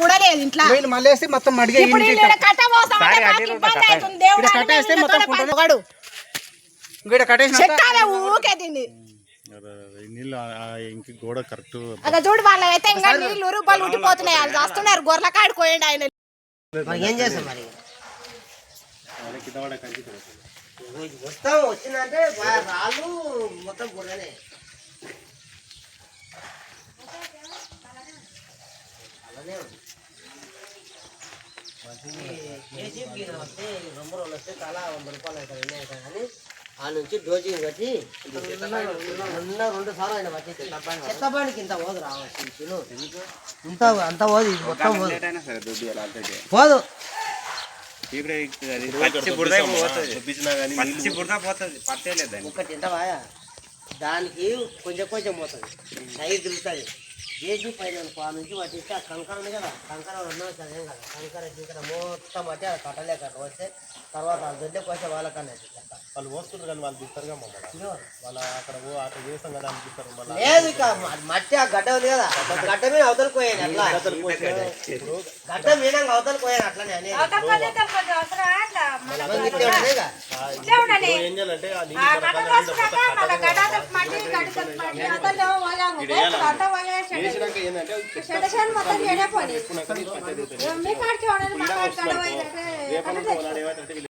కూడా లేదు ఇంట్లో వీళ్ళు మళ్ళీ వేస్తే మొత్తం మడిగా ఇప్పుడు వీళ్ళు కట్ట మాకు ఇబ్బంది అవుతుంది. దేవుడు మొత్తం పడుకోడు. ఇక్కడ చెట్టాలే ఊకే నీళ్ళు గోడ కరెక్ట్ అక్కడ చూడు వాళ్ళ అయితే ఇంకా నీళ్ళు రూపాయలు ఉట్టిపోతున్నాయి వాళ్ళు వస్తున్నారు గొర్రెల కాడుకోయండి ఆయన ఏం చేస్తాం మరి మొత్తం వచ్చిందంటే రాళ్ళు మొత్తం బుర్రనే అలానే ఉంది. కేజీ బియ్యం వస్తే రెండు రోజులు వస్తే తలా వంద రూపాయలు అవుతాయి ఎన్ని అవుతాయి కానీ ఆ నుంచి డోజింగ్ కట్టి ఉన్న రెండు సార్లు ఆయన వచ్చి చెత్తబాడికి ఇంత పోదు రావచ్చు ఇంత అంత పోదు ఇది మొత్తం పోదు పోదు పచ్చి బురద పచ్చి ఒకటి దానికి కొంచెం కొంచెం పోతుంది సైజ్ తిరుగుతుంది వేసి పైన నుంచి పట్టిస్తే ఆ కంకర ఉంది కదా కంకర ఉన్నా సరే కదా. కంకర గింకర మొత్తం పట్టి అది కట్టలేక వస్తే తర్వాత ఆ దొడ్డే కోసే వాళ్ళకన్నా వాళ్ళు పోస్తున్నారు కానీ వాళ్ళు తీస్తారుగా మమ్మల్ని. వాళ్ళ అక్కడ అక్కడ చేస్తాం కదా అనిపిస్తారు మళ్ళీ. లేదు ఇక మ- మట్టి ఆ గడ్డ ఉంది కదా గడ్డ. మీద అవతల పోయాను అట్లా. గడ్డ మీద అవతల పోయాను అట్లనే అనేది. మనం ఇట్లే ఉండేది ఇక. ఏం చేయాలంటే ఆ నీళ్ళు వేసినాక ఏంటంటే రేపటి ఏమంటే